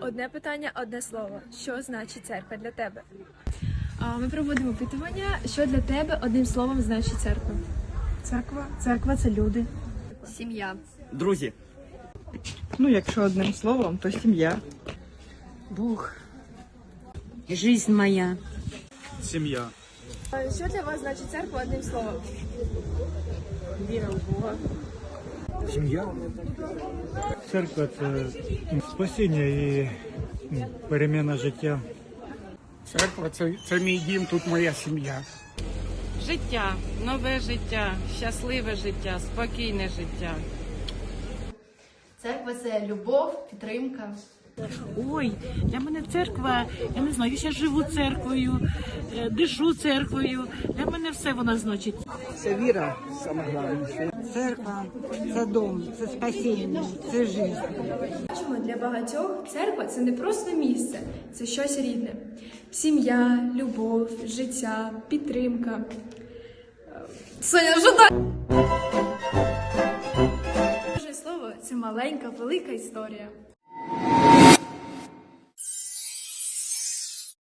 Одне питання, одне слово. Що значить церква для тебе? Ми проводимо опитування, що для тебе одним словом значить церква. Церква. Церква це люди. Сім'я. Друзі, Ну, якщо одним словом, то сім'я. Бог. Жизнь моя. сім'я. Що для вас значить церква одним словом? Сім'я. Церква це спасіння і ну, переміна життя. Церква це, це мій дім, тут моя сім'я. Життя, нове життя, щасливе життя, спокійне життя. Церква це любов, підтримка. Ой, для мене церква, я не знаю, я ще живу церквою, е, дишу церквою. Для мене все вона значить. Це віра саме головне. Церква це дом, це спасіння, це життя. Бачимо, для багатьох церква це не просто місце, це щось рідне. Сім'я, любов, життя, підтримка. Соня, жадай! Кожне слово це маленька, велика історія.